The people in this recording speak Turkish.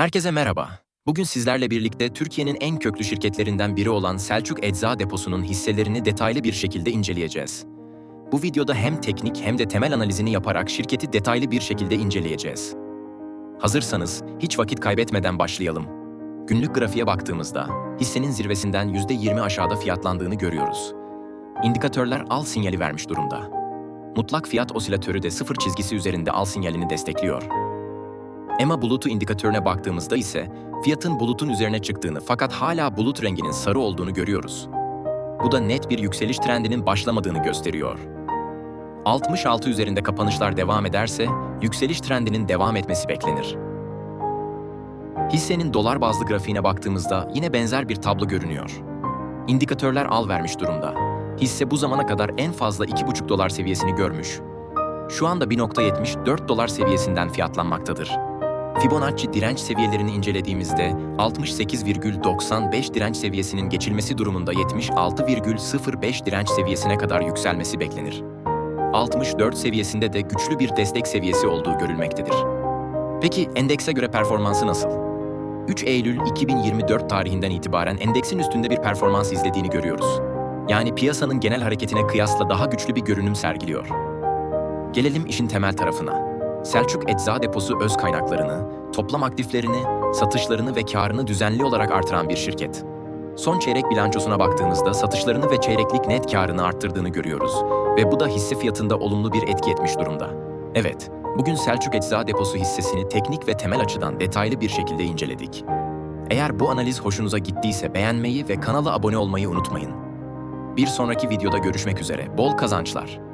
Herkese merhaba. Bugün sizlerle birlikte Türkiye'nin en köklü şirketlerinden biri olan Selçuk Ecza Deposu'nun hisselerini detaylı bir şekilde inceleyeceğiz. Bu videoda hem teknik hem de temel analizini yaparak şirketi detaylı bir şekilde inceleyeceğiz. Hazırsanız hiç vakit kaybetmeden başlayalım. Günlük grafiğe baktığımızda hissenin zirvesinden %20 aşağıda fiyatlandığını görüyoruz. İndikatörler al sinyali vermiş durumda. Mutlak fiyat osilatörü de sıfır çizgisi üzerinde al sinyalini destekliyor. EMA bulutu indikatörüne baktığımızda ise fiyatın bulutun üzerine çıktığını fakat hala bulut renginin sarı olduğunu görüyoruz. Bu da net bir yükseliş trendinin başlamadığını gösteriyor. 66 üzerinde kapanışlar devam ederse yükseliş trendinin devam etmesi beklenir. Hissenin dolar bazlı grafiğine baktığımızda yine benzer bir tablo görünüyor. İndikatörler al vermiş durumda. Hisse bu zamana kadar en fazla 2,5 dolar seviyesini görmüş. Şu anda 1.74 dolar seviyesinden fiyatlanmaktadır. Fibonacci direnç seviyelerini incelediğimizde 68,95 direnç seviyesinin geçilmesi durumunda 76,05 direnç seviyesine kadar yükselmesi beklenir. 64 seviyesinde de güçlü bir destek seviyesi olduğu görülmektedir. Peki endekse göre performansı nasıl? 3 Eylül 2024 tarihinden itibaren endeksin üstünde bir performans izlediğini görüyoruz. Yani piyasanın genel hareketine kıyasla daha güçlü bir görünüm sergiliyor. Gelelim işin temel tarafına. Selçuk Ecza Deposu öz kaynaklarını, toplam aktiflerini, satışlarını ve karını düzenli olarak artıran bir şirket. Son çeyrek bilançosuna baktığımızda satışlarını ve çeyreklik net karını arttırdığını görüyoruz ve bu da hisse fiyatında olumlu bir etki etmiş durumda. Evet, bugün Selçuk Ecza Deposu hissesini teknik ve temel açıdan detaylı bir şekilde inceledik. Eğer bu analiz hoşunuza gittiyse beğenmeyi ve kanala abone olmayı unutmayın. Bir sonraki videoda görüşmek üzere. Bol kazançlar.